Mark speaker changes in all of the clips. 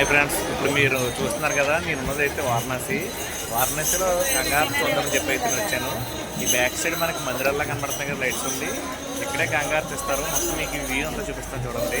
Speaker 1: Hi friends ఇప్పుడు మీరు చూస్తున్నారు కదా నేను ఉన్నది అయితే వారణాసి. వారణాసిలో గంగారం చూద్దామని చెప్పి అయితే వచ్చాను. ఈ బ్యాక్ సైడ్ మనకి మందిరాల్లో కనబడుతున్నాయి కదా లైట్స్ ఉంది. ఇక్కడే గంగారు తెస్తారు. మొత్తం మీకు వ్యూ అంతా చూపిస్తాను చూడండి.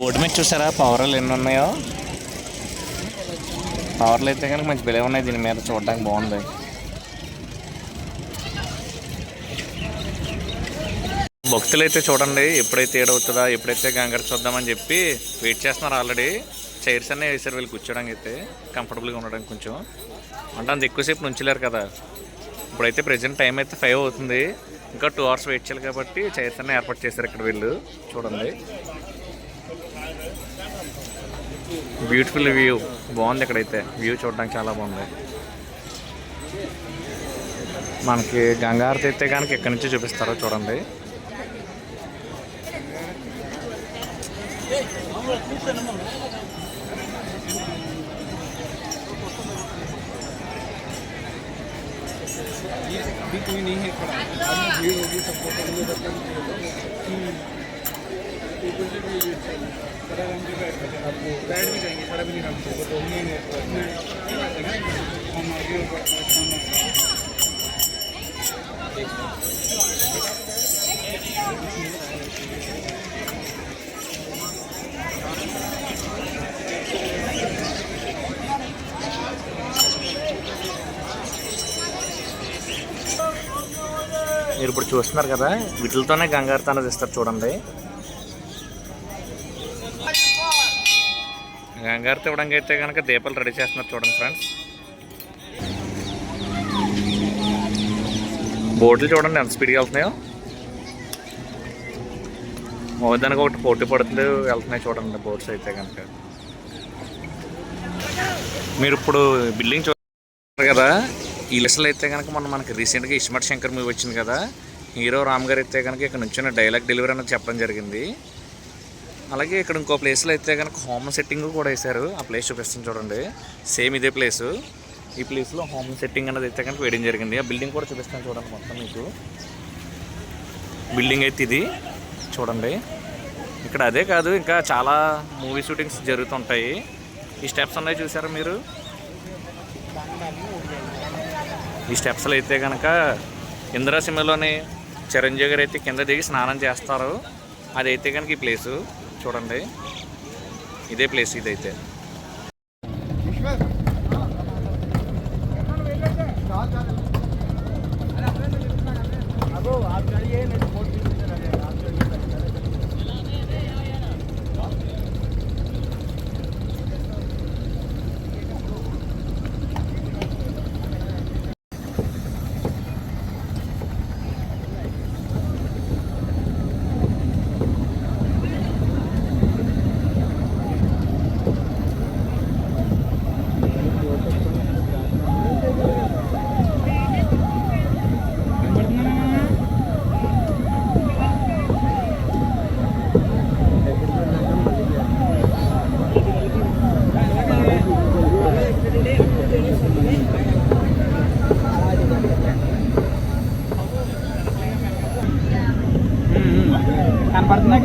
Speaker 1: బోర్డు మీద చూసారా? పవర్లు ఎన్ని ఉన్నాయో? పవర్లు అయితే కనుక మంచి బిలే ఉన్నాయి దీని మీద చూడడానికి బాగుంది. భక్తులు అయితే చూడండి ఎప్పుడైతే ఏడవుతుందా ఎప్పుడైతే గంగర చూద్దామని చెప్పి వెయిట్ చేస్తున్నారు ఆల్రెడీ. చైర్స్ అన్నీ వేసారు వీళ్ళు కూర్చోడానికి అయితే కంఫర్టబుల్గా ఉండడానికి కొంచెం. అంటే అంత ఎక్కువసేపు నుంచలేరు కదా. ఇప్పుడైతే ప్రజెంట్ టైం అయితే ఫైవ్ అవుతుంది. ఇంకా టూ అవర్స్ వెయిట్ చేయాలి కాబట్టి చైర్స్ అన్నీ ఏర్పాటు చేశారు ఇక్కడ వీళ్ళు. చూడండి. బ్యూటిఫుల్ వ్యూ బాగుంది ఇక్కడైతే వ్యూ చూడడానికి చాలా బాగుంది మనకి గంగారతి అయితే కనుక ఎక్కడి నుంచి చూపిస్తారో చూడండి
Speaker 2: अभी कोई नहीं है खड़ा अभी भीड़ होगी सब फोटो लिए बच्चे आपको बैठ भी जाएंगे खड़ा भी नहीं रख सकते तो नहीं हम आगे
Speaker 1: మీరు ఇప్పుడు చూస్తున్నారు కదా వీటితోనే గంగారతి అనేది ఇస్తారు చూడండి గంగారు ఇవ్వడానికి అయితే కనుక దీపాలు రెడీ చేస్తున్నారు చూడండి ఫ్రెండ్స్ బోట్లు చూడండి ఎంత స్పీడ్గా వెళ్తున్నాయో. ఒకదానికి ఒకటి పోటీ పడుతుంది వెళ్తున్నాయి చూడండి బోట్స్ అయితే కనుక మీరు ఇప్పుడు బిల్డింగ్ చూస్తున్నారు కదా ఈ లిస్టులో అయితే కనుక మనం మనకి రీసెంట్గా ఇస్మట్ శంకర్ మూవీ వచ్చింది కదా హీరో రామ్ గారు అయితే కనుక ఇక్కడ నుంచి డైలాగ్ డెలివరీ అనేది చెప్పడం జరిగింది. అలాగే ఇక్కడ ఇంకో ప్లేస్లో అయితే కనుక హోమ్ సెట్టింగ్ కూడా వేశారు. ఆ ప్లేస్ చూపిస్తాను చూడండి. సేమ్ ఇదే ప్లేసు ఈ ప్లేస్లో హోమ్ సెట్టింగ్ అనేది అయితే కనుక వేయడం జరిగింది. ఆ బిల్డింగ్ కూడా చూపిస్తాను చూడండి మొత్తం మీకు. బిల్డింగ్ అయితే ఇది. చూడండి. ఇక్కడ అదే కాదు ఇంకా చాలా మూవీ షూటింగ్స్ జరుగుతుంటాయి. ఈ స్టెప్స్ ఉన్నాయి చూసారా మీరు? ఈ స్టెప్స్లో అయితే కనుక ఇంద్రాసింహలోని చిరంజీవి గారు అయితే కింద దిగి స్నానం చేస్తారు. అదైతే కనుక ఈ ప్లేసు చూడండి. ఇదే ప్లేస్ ఇదైతే.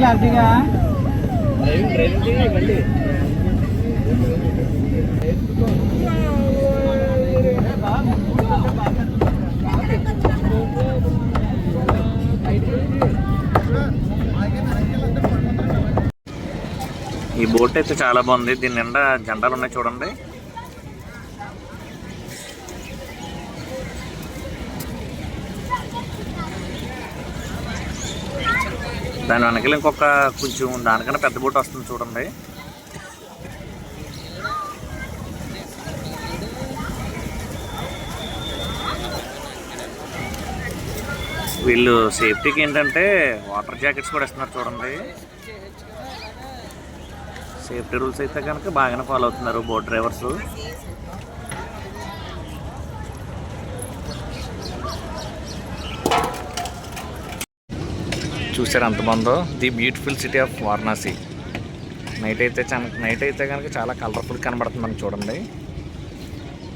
Speaker 2: క్లారిటీగా?
Speaker 1: ఈ బోట్ అయితే చాలా బాగుంది. దీని నిండా జెండాలు ఉన్నాయి చూడండి. దాని వెనకలు ఇంకొక కొంచెం దానికన్నా పెద్ద బోట్ వస్తుంది చూడండి. వీళ్ళు సేఫ్టీకి ఏంటంటే వాటర్ జాకెట్స్ కూడా ఇస్తున్నారు చూడండి. సేఫ్టీ రూల్స్ అయితే కనుక బాగానే ఫాలో అవుతున్నారు బోట్ డ్రైవర్స్. చూసారు అంత బాగుందో the beautiful city of Varanasi. Night అయితే చాలా నైట్ అయితే కనుక చాలా కలర్ఫుల్ కనబడుతుంది చూడండి.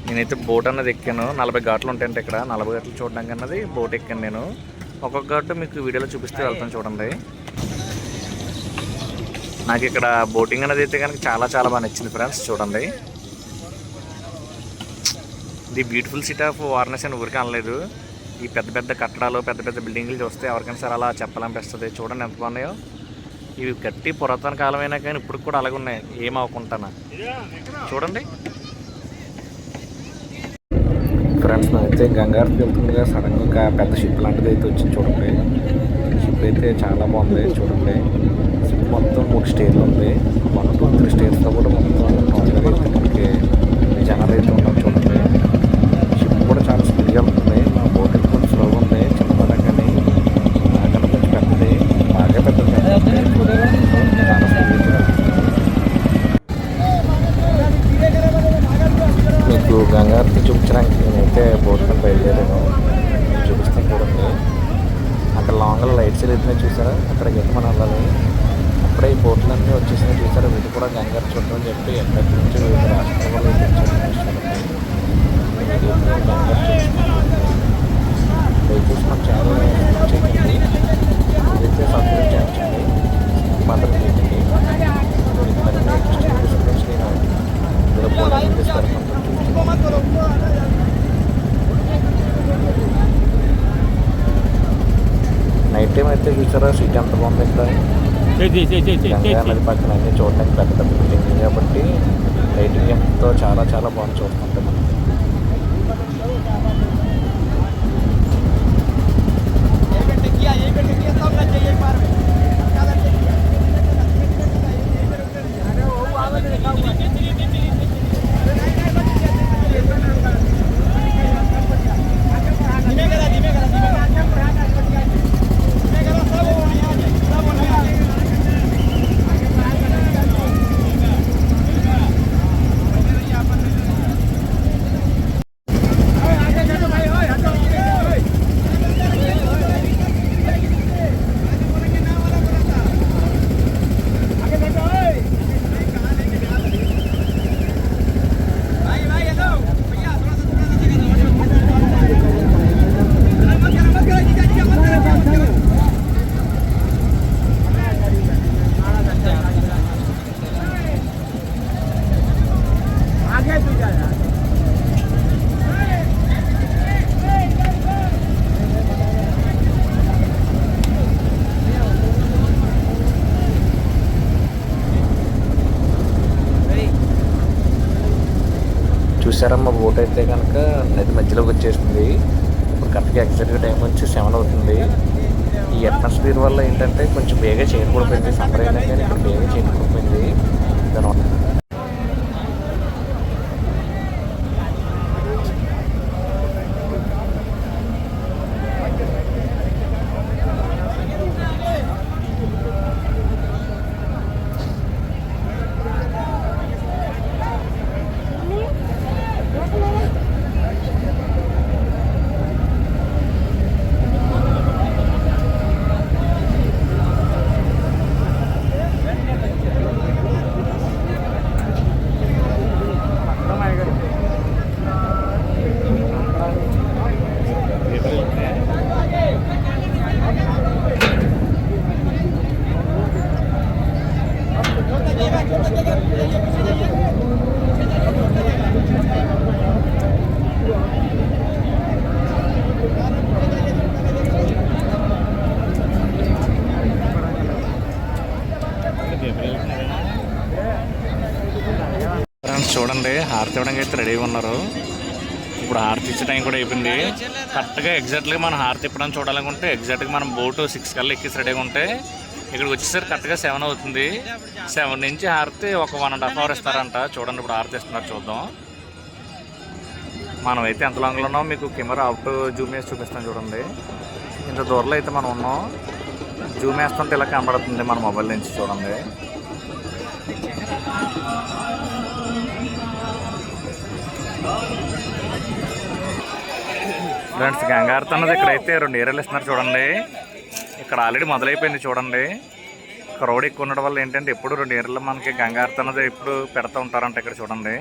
Speaker 1: నేనైతే బోట్ అన్నది ఎక్కాను. నలభై ఘాట్లు ఉంటాయంటే ఇక్కడ. నలభై ఘాట్లు చూడడానికి అన్నది బోట్ ఎక్కాను నేను. ఒక్కొక్క ఘాటు మీకు వీడియోలో చూపిస్తే వెళ్తాను చూడండి. నాకు ఇక్కడ బోటింగ్ అనేది అయితే కనుక చాలా చాలా బాగా నచ్చింది ఫ్రెండ్స్ చూడండి. The beautiful city of Varanasi అని ఊరికే అనలేదు ఈ పెద్ద పెద్ద కట్టడాలు పెద్ద పెద్ద బిల్డింగ్లు చూస్తే ఎవరికైనా సరే అలా చెప్పాలనిపిస్తుంది. చూడండి ఎంత బాగున్నాయో. ఇవి కట్టి పురాతన కాలమైనా కానీ ఇప్పుడు కూడా అలాగే ఉన్నాయి. ఏం చూడండి. ఫ్రెండ్స్ అయితే గంగారకి వెళ్తుందిగా సడన్గా ఒక పెద్ద షిప్ లాంటిది అయితే వచ్చింది చూడండి. షిప్ అయితే చాలా బాగుంది చూడండి. షిప్ మొత్తం మూడు స్టేర్లు ఉంది. వన్ టూ త్రీ స్టేర్స్లో కూడా మొత్తం టోటల్గా అయితే జనాలు అయితే చూడండి షిప్ కూడా చాలా స్పీడ్గా ఉంటుంది మా బోట్ అయితే కొంచెం స్లోగా ఉంది చిన్నదా కానీ నాకన్నా కొంచెం పెద్దది బాగా పెద్దది చాలా స్పీడ్గా మీకు గంగారతి చూపించడానికి నేనైతే బోట్ మీద బయలుదేరాను మీకు చూపిస్తాను చూడండి అక్కడ లాంగ్లో లైట్స్ వెళ్తున్నాయి చూసారా అక్కడికి అయితే మనం వెళ్ళాలి కూడా ఈ బోట్లన్నీ వచ్చేసినాయి చూసారా? వీటి కూడా గంగారు చూడడం అని చెప్పి ఎక్కడి నుంచి వివిధ రాష్ట్రాల వాళ్ళు ఇదైతే సబ్స్క్రైబ్ చేయించండి మాత్రం చేయండి నైట్ టైం అయితే చూసారా? సిటీ ఎంత బాగుంది ఇక్కడ? గంగా నది పక్కన అన్ని చూడడానికి పెద్ద పెద్ద బిల్డింగ్ కాబట్టి లైటింగ్ ఎంతో చాలా చాలా బాగుంది చూస్తుంటే. మనం చూసారా మా బోట్ అయితే చూడండి హారతి ఇవ్వడానికి అయితే రెడీగా ఉన్నారు. ఇప్పుడు హారతి ఇచ్చే టైం కూడా అయిపోయింది. కరెక్ట్గా ఎగ్జాక్ట్గా మనం హారతి ఇప్పడానికి చూడాలనుకుంటే ఎగ్జాక్ట్గా మనం బోటు సిక్స్ కల్లా ఎక్కేసి రెడీగా ఉంటే ఇక్కడికి వచ్చేసరికి కరెక్ట్గా సెవెన్ అవుతుంది. సెవెన్ నుంచి హారతి ఒక వన్ అండ్ హాఫ్ అవర్ ఇస్తారంట. చూడండి ఇప్పుడు హారతి ఇస్తున్నారు చూద్దాం. మనం అయితే ఎంత లాంగ్లో ఉన్నాం మీకు కెమెరా అవుట్ జూమ్ వేసి చూపిస్తాం చూడండి. ఇంత దూరంలో అయితే మనం ఉన్నాం. జూమ్ వేస్తుంటే ఇలా కనబడుతుంది మన మొబైల్ నుంచి చూడండి. ఫ్రెండ్స్ గంగారతన్నది ఇక్కడైతే రెండు ఏరియాలు ఇస్తున్నారు చూడండి. ఇక్కడ ఆల్రెడీ మొదలైపోయింది చూడండి. క్రౌడ్ ఎక్కువ ఉండడం వల్ల ఏంటంటే ఎప్పుడు రెండు ఏరియాలు మనకి గంగారతన్నది ఎప్పుడు పెడతా ఉంటారంట ఇక్కడ చూడండి.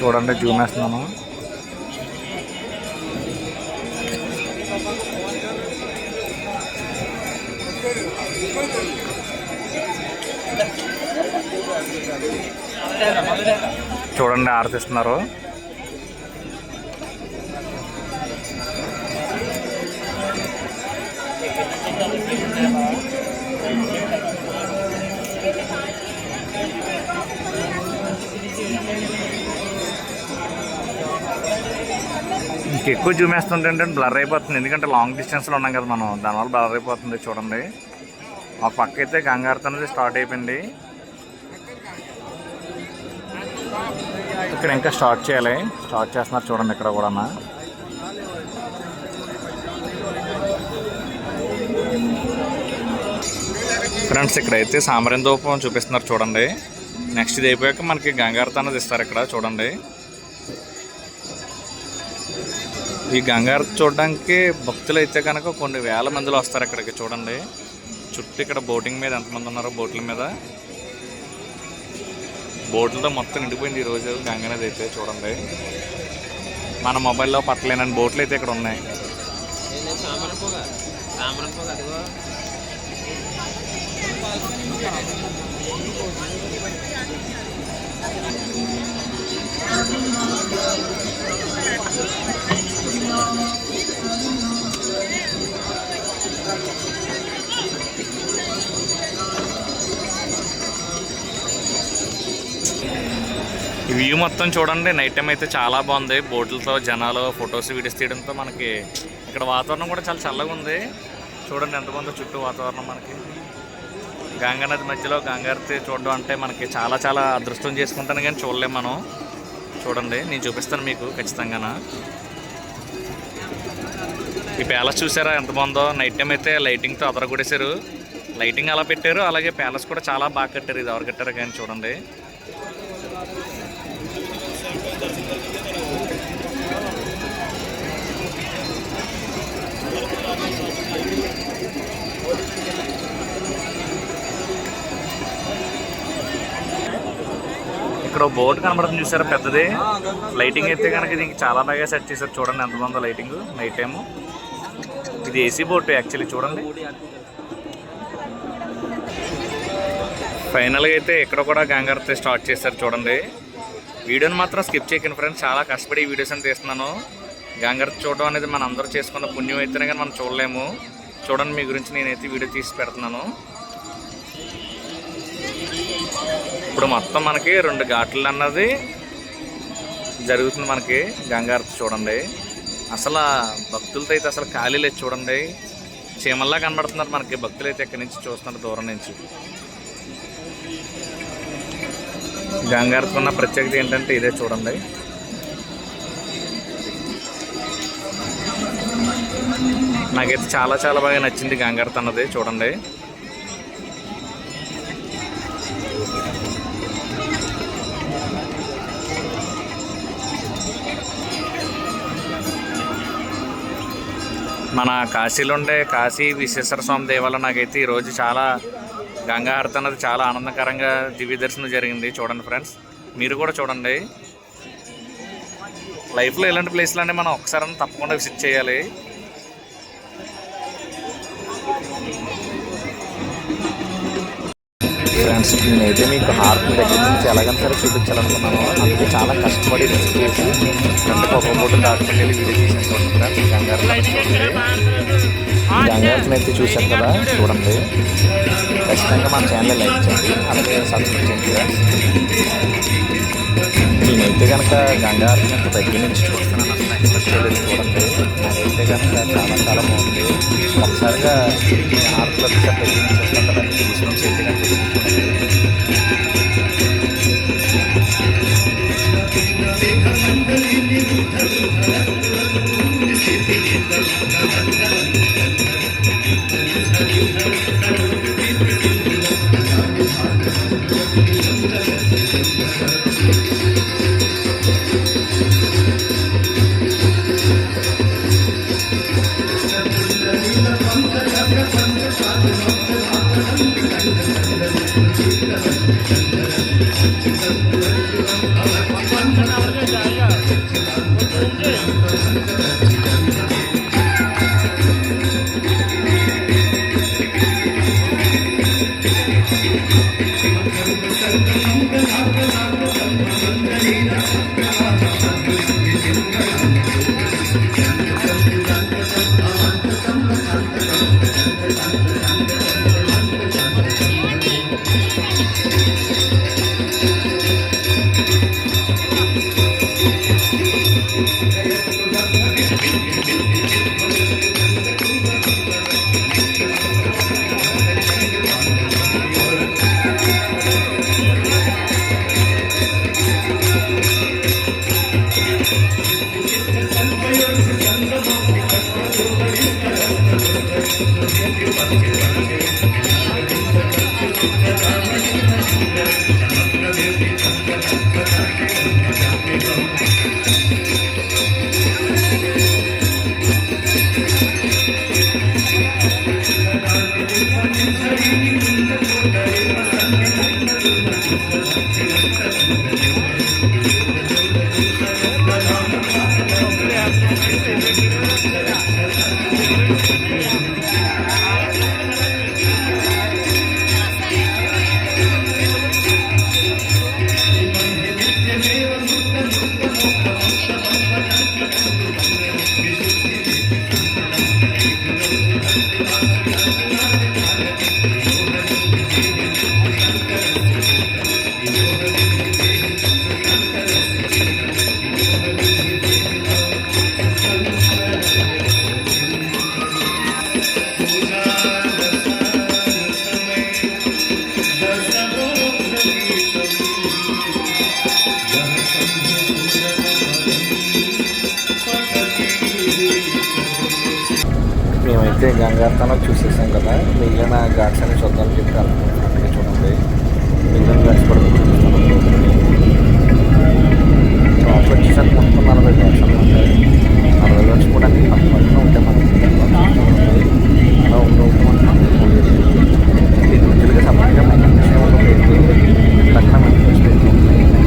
Speaker 1: చూడండి జూమ్ వేస్తున్నాను. చూడండి ఆరతిస్తున్నారు. ఇంకెక్కువ జూమేస్తుంటే బ్లర్ అయిపోతుంది. ఎందుకంటే లాంగ్ డిస్టెన్స్లో ఉన్నాం కదా మనం. దానివల్ల బ్లర్ అయిపోతుంది చూడండి. ఒక పక్క అయితే గంగారత అనేది స్టార్ట్ అయిపోయింది. ఇక్కడ ఇంకా స్టార్ట్ చేయాలి. స్టార్ట్ చేస్తున్నారు చూడండి ఇక్కడ కూడా ఫ్రెండ్స్ ఇక్కడైతే సాంబ్రాన్ ధూపం చూపిస్తున్నారు చూడండి. నెక్స్ట్ ఇది అయిపోయాక మనకి గంగారత అన్నది ఇస్తారు ఇక్కడ చూడండి. ఈ గంగారత చూడడానికి భక్తులు అయితే కనుక కొన్ని వేల మందిలో వస్తారు ఇక్కడికి చూడండి. చుట్టూ ఇక్కడ బోటింగ్ మీద ఎంతమంది ఉన్నారో బోట్ల మీద. బోట్లతో మొత్తం నిండిపోయింది ఈరోజు గంగనది అయితే చూడండి. మన మొబైల్లో పట్టలేనని బోట్లు అయితే ఇక్కడ ఉన్నాయి.
Speaker 2: సాంబ్రాన్
Speaker 1: వ్యూ మొత్తం చూడండి. నైట్ టైం అయితే చాలా బాగుంది. బోట్లతో జనాలు ఫొటోస్ వీడియోస్ తీయడంతో మనకి ఇక్కడ వాతావరణం కూడా చాలా చల్లగా ఉంది. చూడండి ఎంత బాగుందో చుట్టూ వాతావరణం మనకి. గంగా నది మధ్యలో గంగారతి చూడడం అంటే మనకి చాలా చాలా అదృష్టం చేసుకుంటాను కానీ చూడలేం మనం. చూడండి నేను చూపిస్తాను మీకు ఖచ్చితంగా ఈ ప్యాలెస్ చూసారా? ఎంత బాగుందో. నైట్ టైం అయితే లైటింగ్తో అదరగొడేశారు లైటింగ్ అలా పెట్టారు. అలాగే ప్యాలెస్ కూడా చాలా బాగా కట్టారు. ఇది ఎవరు కట్టారు కానీ చూడండి. ఇక్కడ బోర్డు కనబడుతుంది చూసారా? పెద్దది. లైటింగ్ అయితే కనుక దీనికి చాలా బాగా సెట్ చేశారు. చూడండి ఎంత బాగుందో లైటింగ్ నైట్ టైము ఇది ఏసీ బోర్డు యాక్చువల్లీ చూడండి. ఫైనల్గా అయితే ఇక్కడ కూడా గంగారతి స్టార్ట్ చేశారు చూడండి. వీడియోని మాత్రం స్కిప్ చేయకండి ఫ్రెండ్స్ చాలా కష్టపడి ఈ వీడియోస్ అని తీస్తున్నాను. గంగారతి చూడడం అనేది మనం అందరూ చేసుకున్న పుణ్యం అయితేనే కానీ మనం చూడలేము. చూడండి మీ గురించి నేనైతే వీడియో తీసి పెడుతున్నాను. ఇప్పుడు మొత్తం మనకి రెండు ఘాట్లు అన్నది జరుగుతుంది మనకి గంగారతి చూడండి. అసలు భక్తులతో అయితే అసలు ఖాళీ లేదు చూడండి. చీమల్లా కనబడుతున్నారు మనకి. భక్తులు అయితే ఇక్కడి నుంచి చూస్తున్నారు? దూరం నుంచి. గంగారతి ఉన్న ప్రత్యేకత ఏంటంటే ఇదే చూడండి. నాకైతే చాలా చాలా బాగా నచ్చింది గంగారతి అన్నది చూడండి. మన కాశీలో ఉండే కాశీ విశ్వేశ్వర స్వామి దేవాలయం నాకైతే ఈరోజు చాలా గంగా హారతి అన్నది చాలా ఆనందకరంగా దివ్య దర్శనం జరిగింది చూడండి ఫ్రెండ్స్. మీరు కూడా చూడండి. లైఫ్లో ఇలాంటి ప్లేస్లన్నీ మనం ఒకసారి తప్పకుండా విజిట్ చేయాలి. ఫ్రెండ్స్ నేనైతే మీకు హార్ట్ దగ్గర నుంచి ఎలాగైనా సరే చూపించాలనుకున్నాను. అందుకే చాలా కష్టపడి రిస్క్ చేసి రెండు పొగ బోటు దాటుకుని వెళ్ళి వీడియో చేసాను ఫ్రెండ్స్. అయితే చూశారు కదా చూడండి. ఖచ్చితంగా మన ఛానల్ లైక్ చేయండి అలాగే సబ్స్క్రైబ్ చేయండి నేనైతే కనుక గంగారతిని దగ్గర నుంచి చూస్తున్నాను. అసలు చూడండి అయితే కనుక చాలా చాలా బాగుంది ఒకసారిగా ఆర్ట్లో దగ్గర నుంచి చూస్తాను అయితే గంగార్థనం చూసేసాం కదా. మిగిలిన ఘాట్స్ అని చూద్దామని చెప్పి అనుకుంటున్నాను చూడండి. మిగిలిన ఘాట్స్ కూడా మీకు చూపిస్తాను టాప్ వచ్చేసరికి మొత్తం నలభై ఘాట్స్ అనమాట నలభై ఘాట్స్ కూడా అన్ని పక్కన ఉంటాయి మనకి అలా ఉంటూ ఉంటూ మధ్యలో మనకి పక్కన మనకి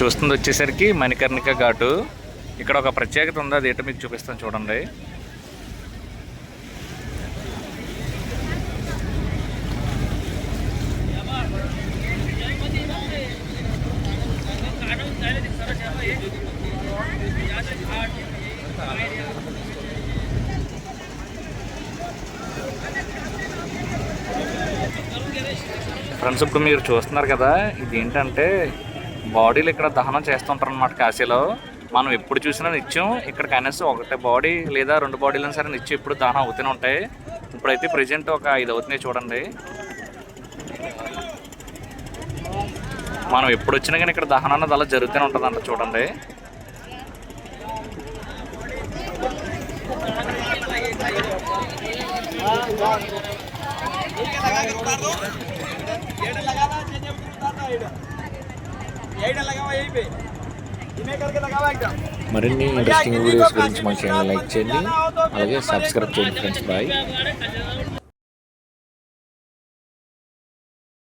Speaker 1: చూస్తుంది వచ్చేసరికి మణికర్ణిక ఘాటు. ఇక్కడ ఒక ప్రత్యేకత ఉంది అది ఏంటో మీకు చూపిస్తాను చూడండి. ఫ్రెండ్స్ ఇప్పుడు మీరు చూస్తున్నారు కదా ఇది ఏంటంటే బాడీలు ఇక్కడ దహనం చేస్తుంటారు అనమాట కాశీలో. మనం ఎప్పుడు చూసినా నిత్యం ఇక్కడ కనీసం ఒకటే బాడీ లేదా రెండు బాడీలను సరే నిత్యం ఇప్పుడు దహనం అవుతూనే ఉంటాయి. ఇప్పుడైతే ప్రజెంట్ ఒక ఐదు అవుతున్నాయి చూడండి. మనం ఎప్పుడు వచ్చినా కానీ ఇక్కడ దహనం అన్నది అలా జరుగుతూనే ఉంటుందంట చూడండి. మరిన్ని ఇంట్రెస్టింగ్ వీడియోస్ గురించి మా ఛానల్ లైక్ చేయండి. అలాగే సబ్స్క్రైబ్ చేయండి ఫ్రెండ్స్ బాయ్